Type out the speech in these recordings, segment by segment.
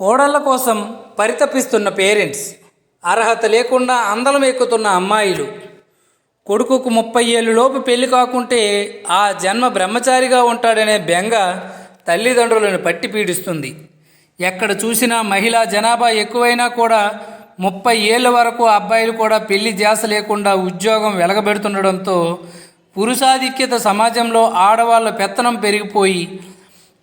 కోడళ్ళ కోసం పరితపిస్తున్న పేరెంట్స్ అర్హత లేకుండా అందలం ఎక్కుతున్న అమ్మాయిలు. కొడుకుకు ముప్పై ఏళ్ళు లోపు పెళ్ళి కాకుంటే ఆ జన్మ బ్రహ్మచారిగా ఉంటాడనే బెంగ తల్లిదండ్రులను పట్టి పీడిస్తుంది. ఎక్కడ చూసినా మహిళా జనాభా ఎక్కువైనా కూడా ముప్పై ఏళ్ళ వరకు అబ్బాయిలు కూడా పెళ్ళి ధ్యాస లేకుండా ఉద్యోగం వెలగబెడుతుండడంతో పురుషాధిక్యత సమాజంలో ఆడవాళ్ళ పెత్తనం పెరిగిపోయి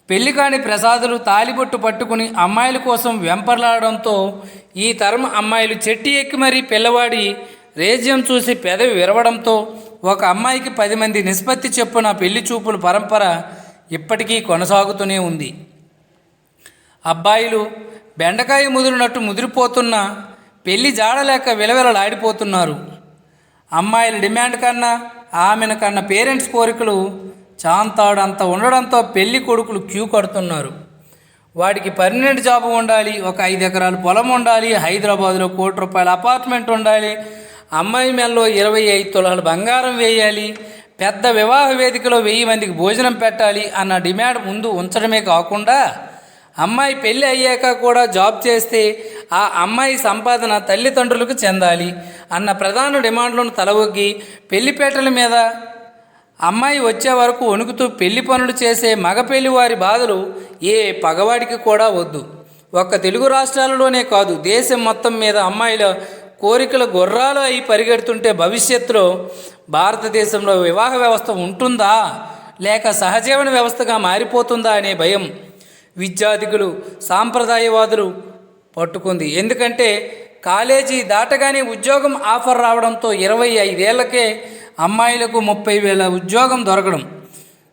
పెళ్ళి కాని ప్రసాదులు తాలిబొట్టు పట్టుకుని అమ్మాయిల కోసం వెంపర్లాడడంతో ఈ తరం అమ్మాయిలు చెట్టి ఎక్కి మరీ పిల్లవాడి రేజ్యం చూసి పెదవి విరవడంతో ఒక అమ్మాయికి పది మంది నిష్పత్తి చెప్పున పెళ్ళి చూపుల పరంపర ఇప్పటికీ కొనసాగుతూనే ఉంది. అబ్బాయిలు బెండకాయ ముదిరినట్టు ముదిరిపోతున్న పెళ్ళి జాడలేక విలవిలలాడిపోతున్నారు. అమ్మాయిల డిమాండ్ కన్నా ఆమెను కన్నా పేరెంట్స్ కోరికలు చాంతాడంత ఉండడంతో పెళ్ళి కొడుకులు క్యూ కడుతున్నారు. వాడికి పర్మనెంట్ జాబ్ ఉండాలి ఒక ఐదు ఎకరాలు పొలం ఉండాలి హైదరాబాద్లో కోటి రూపాయల అపార్ట్మెంట్ ఉండాలి అమ్మాయి మెల్లో ఇరవై ఐదు తులాలు బంగారం వేయాలి పెద్ద వివాహ వేదికలో వెయ్యి మందికి భోజనం పెట్టాలి అన్న డిమాండ్ ముందు ఉంచడమే కాకుండా అమ్మాయి పెళ్ళి అయ్యాక కూడా జాబ్ చేస్తే ఆ అమ్మాయి సంపాదన తల్లిదండ్రులకు చెందాలి అన్న ప్రధాన డిమాండ్లను తలవొగ్గి పెళ్ళిపేటల మీద అమ్మాయి వచ్చే వరకు వణుకుతూ పెళ్ళి పనులు చేసే మగ వారి బాధలు ఏ పగవాడికి కూడా వద్దు. ఒక్క తెలుగు రాష్ట్రాలలోనే కాదు దేశం మొత్తం మీద అమ్మాయిల కోరికల గుర్రాలు అయి పరిగెడుతుంటే భవిష్యత్తులో భారతదేశంలో వివాహ వ్యవస్థ ఉంటుందా? లేక సహజీవన వ్యవస్థగా మారిపోతుందా అనే భయం విద్యార్థికులు సాంప్రదాయవాదులు పట్టుకుంది. ఎందుకంటే కాలేజీ దాటగానే ఉద్యోగం ఆఫర్ రావడంతో ఇరవై ఐదేళ్ళకే అమ్మాయిలకు ముప్పై వేల ఉద్యోగం దొరకడం.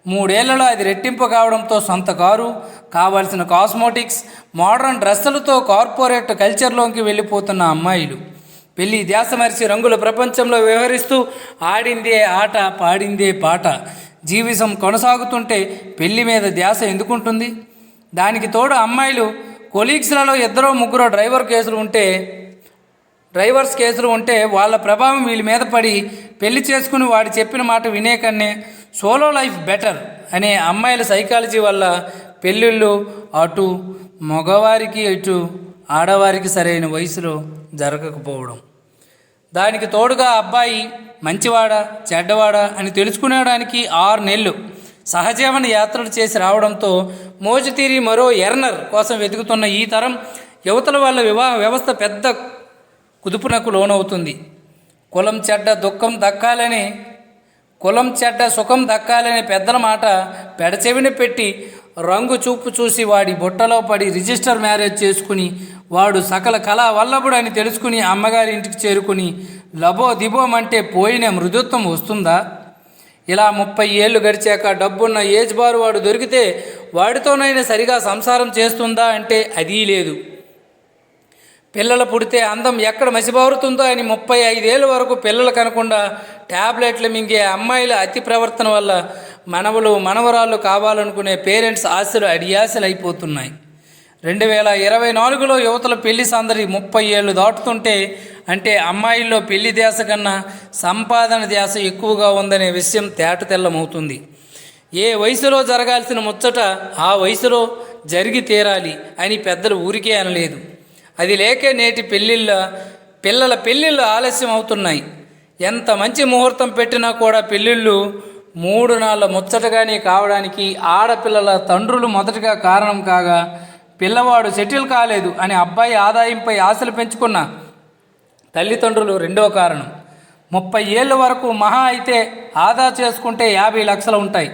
మూడేళ్ళలో అది రెట్టింపు కావడంతో సొంత కారు కావాల్సిన కాస్మోటిక్స్ మోడర్న్ డ్రెస్సులతో కార్పొరేట్ కల్చర్లోకి వెళ్ళిపోతున్న అమ్మాయిలు. పెళ్ళి ధ్యాస రంగుల ప్రపంచంలో వ్యవహరిస్తూ ఆడిందే ఆట పాడిందే పాట. జీవితం కొనసాగుతుంటే పెళ్ళి మీద ధ్యాస ఎందుకుంటుంది? దానికి తోడు అమ్మాయిలు కొలీగ్స్లలో ఇద్దరో ముగ్గురో డ్రైవర్ కేసులు ఉంటే డ్రైవర్స్ కేసులు ఉంటే వాళ్ళ ప్రభావం వీళ్ళ మీద పడి పెళ్ళి చేసుకుని వాడు చెప్పిన మాట వినే కన్నే సోలో లైఫ్ బెటర్ అనే అమ్మాయిల సైకాలజీ వల్ల పెళ్ళిళ్ళు అటు మగవారికి ఇటు ఆడవారికి సరైన వయసులో జరగకపోవడం. దానికి తోడుగా అబ్బాయి మంచివాడా చెడ్డవాడా అని తెలుసుకునేడానికి ఆరు నెలలు సహజీవన యాత్రలు చేసి రావడంతో మోజు తీరి మరో ఎర్నర్ కోసం వెతుకుతున్న ఈ తరం యువతల వల్ల వివాహ వ్యవస్థ పెద్ద కుదుపునకు లోనవుతుంది. కులం చెడ్డ దుఃఖం దక్కాలని కులం చెడ్డ సుఖం దక్కాలనే పెద్దల మాట పెడచెవిన పెట్టి రంగు చూపు చూసి వాడి బుట్టలో పడి రిజిస్టర్ మ్యారేజ్ చేసుకుని వాడు సకల కళా వల్లభుడు అని తెలుసుకుని అమ్మగారి ఇంటికి చేరుకుని లబో దిబోమంటే పోయిన మృదుత్వం వస్తుందా? ఇలా ముప్పై ఏళ్ళు గడిచాక డబ్బున్న ఏజ్ బారు వాడు దొరికితే వాడితోనైనా సరిగా సంసారం చేస్తుందా అంటే అదీ లేదు. పిల్లలు పుడితే అందం ఎక్కడ మసిబారుతుందో అని ముప్పై ఐదేళ్ళ వరకు పిల్లలు కనకుండా ట్యాబ్లెట్లు మింగే అమ్మాయిల అతి ప్రవర్తన వల్ల మనవలు మనవరాళ్ళు కావాలనుకునే పేరెంట్స్ ఆశలు అడియాశలు అయిపోతున్నాయి. రెండు వేల ఇరవై నాలుగులో యువతల పెళ్ళి సందడి ముప్పై ఏళ్ళు దాటుతుంటే అంటే అమ్మాయిల్లో పెళ్ళి ధ్యాస కన్నా సంపాదన ధ్యాస ఎక్కువగా ఉందనే విషయం తేటతెల్లమవుతుంది. ఏ వయసులో జరగాల్సిన ముచ్చట ఆ వయసులో జరిగి తీరాలి అని పెద్దలు ఊరికే అనలేదు. అది లేకే నేటి పెళ్ళిళ్ళ పిల్లల పెళ్ళిళ్ళు ఆలస్యం అవుతున్నాయి. ఎంత మంచి ముహూర్తం పెట్టినా కూడా పెళ్ళిళ్ళు మూడు నాళ్ళ ముచ్చటగానే కావడానికి ఆడపిల్లల తండ్రులు మొదటగా కారణం కాగా పిల్లవాడు సెటిల్ కాలేదు అని అబ్బాయి ఆదాయంపై ఆశలు పెంచుకున్న తల్లిదండ్రులు రెండో కారణం. ముప్పై ఏళ్ళ వరకు మహా అయితే ఆదా చేసుకుంటే యాభై లక్షలు ఉంటాయి.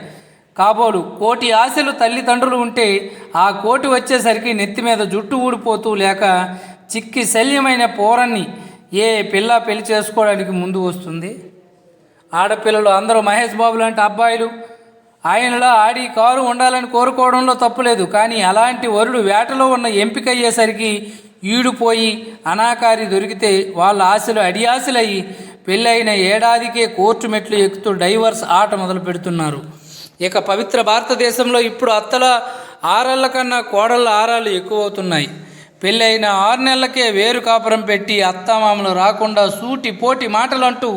కాబోలు కోటి ఆశలు తల్లిదండ్రులు ఉంటే ఆ కోటి వచ్చేసరికి నెత్తి మీద జుట్టు ఊడిపోతూ లేక చిక్కి శల్యమైన పోరన్ని ఏ పిల్ల పెళ్ళి చేసుకోవడానికి ముందు వస్తుంది? ఆడపిల్లలు అందరూ మహేష్ బాబు లాంటి అబ్బాయిలు ఆయనలా ఆడి కారు ఉండాలని కోరుకోవడంలో తప్పులేదు. కానీ అలాంటి వరుడు వేటలో ఉన్న ఎంపిక అయ్యేసరికి ఈడుపోయి అనాకారి దొరికితే వాళ్ళ ఆశలు అడియాశలయ్యి పెళ్ళైన ఏడాదికే కోర్టు మెట్లు ఎక్కుతూ డైవర్స్ ఆట మొదలు పెడుతున్నారు ఇక పవిత్ర భారతదేశంలో ఇప్పుడు అత్తల ఆరళ్ళ కన్నా కోడళ్ళ ఆరాలు ఎక్కువ అవుతున్నాయి పెళ్ళైన ఆరు నెలలకే వేరు కాపురం పెట్టి అత్తమామలు రాకుండా సూటి పోటి మాటలంటూ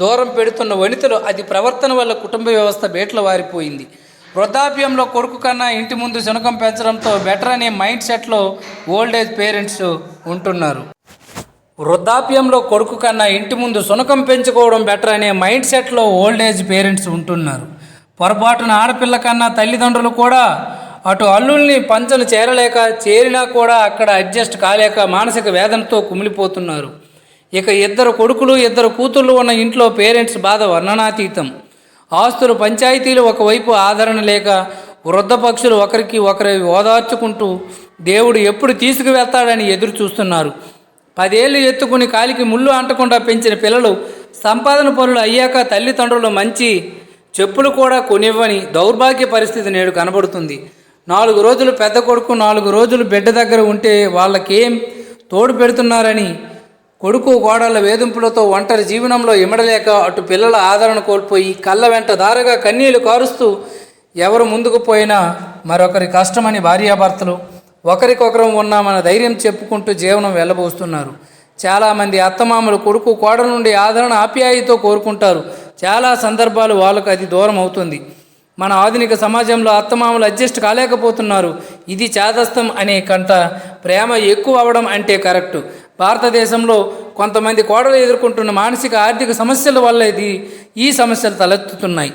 దూరం పెడుతున్న వనితలు అది ప్రవర్తన వల్ల కుటుంబ వ్యవస్థ బేట్ల వారిపోయింది. వృద్ధాప్యంలో కొడుకు కన్నా ఇంటి ముందు శునకం పెంచడంతో బెటర్ అనే మైండ్ సెట్లో ఓల్డ్ ఏజ్ పేరెంట్స్ ఉంటున్నారు. వృద్ధాప్యంలో కొడుకు కన్నా ఇంటి ముందు శునకం పెంచుకోవడం బెటర్ అనే మైండ్ సెట్లో ఓల్డ్ ఏజ్ పేరెంట్స్ ఉంటున్నారు. పొరపాటున ఆడపిల్ల కన్నా తల్లిదండ్రులు కూడా అటు అల్లుల్ని పంచలు చేరలేక చేరినా కూడా అక్కడ అడ్జస్ట్ కాలేక మానసిక వేదనతో కుమిలిపోతున్నారు. ఇక ఇద్దరు కొడుకులు ఇద్దరు కూతుళ్ళు ఉన్న ఇంట్లో పేరెంట్స్ బాధ వర్ణనాతీతం. ఆస్తులు పంచాయతీలు ఒకవైపు ఆదరణ లేక వృద్ధ పక్షులు ఒకరికి ఒకరి ఓదార్చుకుంటూ దేవుడు ఎప్పుడు తీసుకువెళ్తాడని ఎదురు చూస్తున్నారు పదేళ్ళు ఎత్తుకుని కాలికి ముళ్ళు అంటకుండా పెంచిన పిల్లలు సంపాదన పనులు అయ్యాక తల్లిదండ్రులు మంచి చెప్పులు కూడా కొనివ్వని దౌర్భాగ్య పరిస్థితి నేడు కనబడుతుంది. నాలుగు రోజులు పెద్ద కొడుకు నాలుగు రోజులు బిడ్డ దగ్గర ఉంటే వాళ్ళకేం తోడు పెడుతున్నారని కొడుకు కోడళ్ళ వేధింపులతో ఒంటరి జీవనంలో ఇమడలేక అటు పిల్లల ఆదరణ కోల్పోయి కళ్ళ వెంట దారగా కన్నీళ్ళు కారుస్తూ ఎవరు ముందుకు పోయినా మరొకరి కష్టమని భార్యాభర్తలు ఒకరికొకరం ఉన్నామన్న ధైర్యం చెప్పుకుంటూ జీవనం వెళ్ళబోస్తున్నారు. చాలామంది అత్తమామలు కొడుకు కోడల నుండి ఆదరణ ఆప్యాయతో కోరుకుంటారు. చాలా సందర్భాలు వాళ్ళకు అది దూరం అవుతుంది. మన ఆధునిక సమాజంలో అత్తమామలు అడ్జస్ట్ కాలేకపోతున్నారు. ఇది చాదస్తం అనే కంట ప్రేమ ఎక్కువ అవడం అంటే కరెక్టు. భారతదేశంలో కొంతమంది కోడలు ఎదుర్కొంటున్న మానసిక ఆర్థిక సమస్యల వల్ల ఇది ఈ సమస్యలు తలెత్తుతున్నాయి.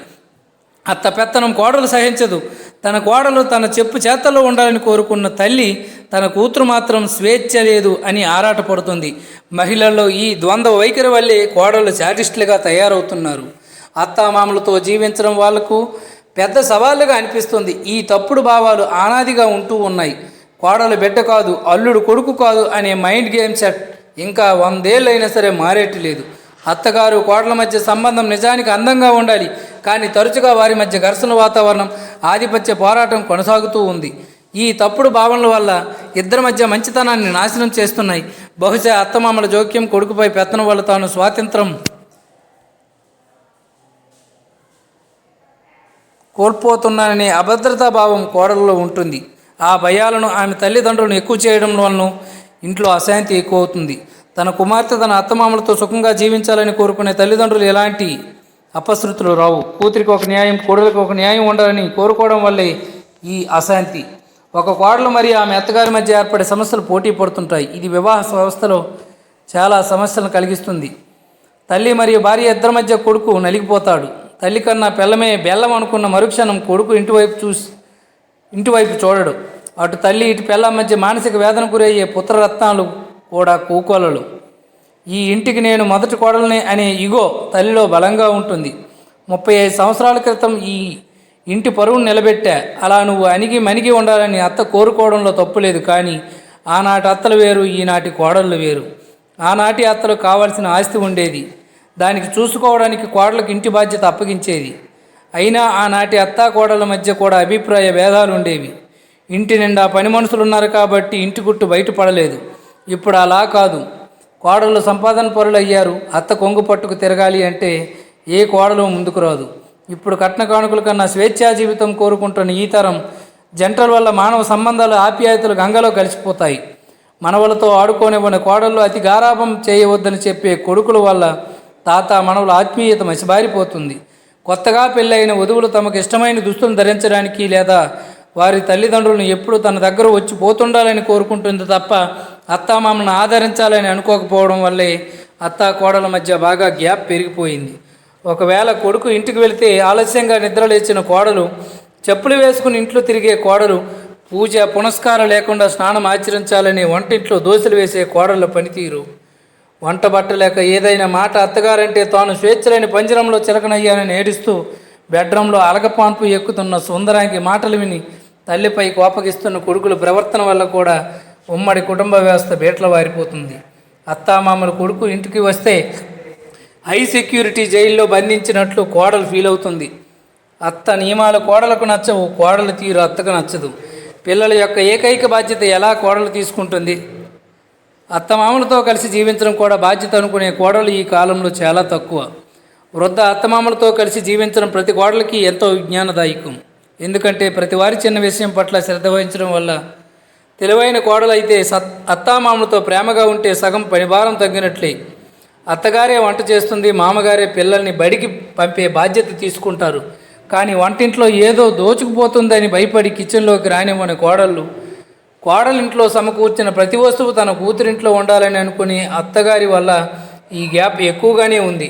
అత్త పెత్తనం కోడలు సహించదు. తన కోడలు తన చెప్పు చేతల్లో ఉండాలని కోరుకున్న తల్లి తన కూతురు మాత్రం స్వేచ్ఛ లేదు అని ఆరాటపడుతుంది. మహిళల్లో ఈ ద్వంద్వ వైఖరి వల్లే కోడలు శాటిస్టులుగా తయారవుతున్నారు. అత్తామామలతో జీవించడం వాళ్ళకు పెద్ద సవాళ్ళుగా అనిపిస్తుంది. ఈ తప్పుడు భావాలు ఆనాదిగా ఉంటూ ఉన్నాయి. కోడలు బిడ్డ కాదు అల్లుడు కొడుకు కాదు అనే మైండ్ గేమ్ సెట్ ఇంకా వందేళ్ళైనా సరే మారేట్లేదు. అత్తగారు కోడల మధ్య సంబంధం నిజానికి అందంగా ఉండాలి. కానీ తరచుగా వారి మధ్య ఘర్షణ వాతావరణం ఆధిపత్య పోరాటం కొనసాగుతూ ఉంది. ఈ తప్పుడు భావనల వల్ల ఇద్దరి మధ్య మంచితనాన్ని నాశనం చేస్తున్నాయి. బహుశా అత్తమామల జోక్యం కొడుకుపై పెత్తనం వల్ల తాను స్వాతంత్రం కోల్పోతున్నాననే అభద్రతా భావం కోడల్లో ఉంటుంది. ఆ భయాలను ఆమె తల్లిదండ్రులను ఎక్కువ చేయడం వలన ఇంట్లో అశాంతి ఎక్కువ అవుతుంది తన కుమార్తె తన అత్తమామలతో సుఖంగా జీవించాలని కోరుకునే తల్లిదండ్రులు ఎలాంటి అపశృతులు రావు. కూతురికి ఒక న్యాయం కోడలికి ఒక న్యాయం ఉండాలని కోరుకోవడం వల్లే ఈ అశాంతి ఒక కోడలు మరియు ఆమె అత్తగారి మధ్య ఏర్పడే సమస్యలు పోటీ పడుతుంటాయి. ఇది వివాహ వ్యవస్థలో చాలా సమస్యలను కలిగిస్తుంది. తల్లి మరియు భార్య ఇద్దరి మధ్య కొడుకు నలిగిపోతాడు. తల్లి కన్నా పిల్లమే బెల్లం అనుకున్న మరుక్షణం కొడుకు ఇంటివైపు చూసి ఇంటివైపు చూడడు. అటు తల్లి ఇటు పిల్ల మధ్య మానసిక వేదన గురయ్యే పుత్రరత్నాలు కూడా కూకోలలు. ఈ ఇంటికి నేను మొదటి కోడలని అనే ఇగో తల్లిలో బలంగా ఉంటుంది. ముప్పై ఐదు సంవత్సరాల క్రితం ఈ ఇంటి పరువును నిలబెట్టా. అలా నువ్వు అణిగి మణిగి ఉండాలని అత్త కోరుకోవడంలో తప్పులేదు కానీ ఆనాటి అత్తలు వేరు ఈనాటి కోడళ్ళు వేరు. ఆనాటి అత్తలు కావాల్సిన ఆస్తి ఉండేది. దానికి చూసుకోవడానికి కోడలకు ఇంటి బాధ్యత అప్పగించేది. అయినా ఆనాటి అత్తా కోడల మధ్య కూడా అభిప్రాయ భేదాలు ఉండేవి. ఇంటి నిండా పని మనుషులు ఉన్నారు కాబట్టి ఇంటి గుట్టు బయటపడలేదు. ఇప్పుడు అలా కాదు. కోడళ్ళు సంపాదన పరులు అయ్యారు అత్త కొంగు పట్టుకు తిరగాలి అంటే ఏ కోడలు ముందుకు రాదు. ఇప్పుడు కట్న కానుకల కన్నా స్వేచ్ఛా జీవితం కోరుకుంటున్న ఈ తరం జంటల వల్ల మానవ సంబంధాలు ఆప్యాయతలు గంగలో కలిసిపోతాయి. మనవలతో ఆడుకోనివ్వని కోడళ్ళు అతి గారాభం చేయవద్దని చెప్పే కొడుకుల వల్ల తాత మనవల ఆత్మీయత మసిబారిపోతుంది. కొత్తగా పెళ్ళైన వధువులు తమకు ఇష్టమైన దుస్తులను ధరించడానికి లేదా వారి తల్లిదండ్రులను ఎప్పుడు తన దగ్గర వచ్చి పోతుండాలని కోరుకుంటుంది తప్ప అత్తామామలను ఆదరించాలని అనుకోకపోవడం వల్లే అత్త కోడల మధ్య బాగా గ్యాప్ పెరిగిపోయింది. ఒకవేళ కొడుకు ఇంటికి వెళితే ఆలస్యంగా నిద్రలేచిన కోడలు చెప్పులు వేసుకుని ఇంట్లో తిరిగే కోడలు పూజ పునస్కారం లేకుండా స్నానం ఆచరించాలని వంటింట్లో దోశలు వేసే కోడళ్ళ పనితీరు. వంట బట్టలేక ఏదైనా మాట అత్తగారంటే తాను స్వేచ్ఛలేని పంజరంలో చిలకనయ్యానని ఏడుస్తూ బెడ్రూంలో అలగపాన్పు ఎక్కుతున్న సుందరానికి మాటలు విని తల్లిపై కోపగిస్తున్న కొడుకుల ప్రవర్తన వల్ల కూడా ఉమ్మడి కుటుంబ వ్యవస్థ బీట్ల వారిపోతుంది. అత్తామామల కొడుకు ఇంటికి వస్తే హై సెక్యూరిటీ జైల్లో బంధించినట్లు కోడలు ఫీల్ అవుతుంది. అత్త నియమాలు కోడలకు నచ్చవు కోడల తీరు అత్తకు నచ్చదు. పిల్లల యొక్క ఏకైక బాధ్యత ఎలా కోడలు తీసుకుంటుంది? అత్తమామలతో కలిసి జీవించడం కూడా బాధ్యత అనుకునే కోడలు ఈ కాలంలో చాలా తక్కువ. వృద్ధ అత్తమామలతో కలిసి జీవించడం ప్రతి కోడలకి ఎంతో విజ్ఞానదాయకం. ఎందుకంటే ప్రతి వారి చిన్న విషయం పట్ల శ్రద్ధ వహించడం వల్ల తెలివైన కోడలు అయితే సత్ అత్తామామలతో ప్రేమగా ఉంటే సగం పనిభారం తగ్గినట్లే. అత్తగారే వంట చేస్తుంది మామగారే పిల్లల్ని బడికి పంపే బాధ్యత తీసుకుంటారు. కానీ వంటింట్లో ఏదో దోచుకుపోతుందని భయపడి కిచెన్లోకి రానివ్వని కోడళ్ళు కోడలింట్లో సమకూర్చిన ప్రతి వస్తువు తన కూతురింట్లో ఉండాలని అనుకుని అత్తగారి వల్ల ఈ గ్యాప్ ఎక్కువగానే ఉంది.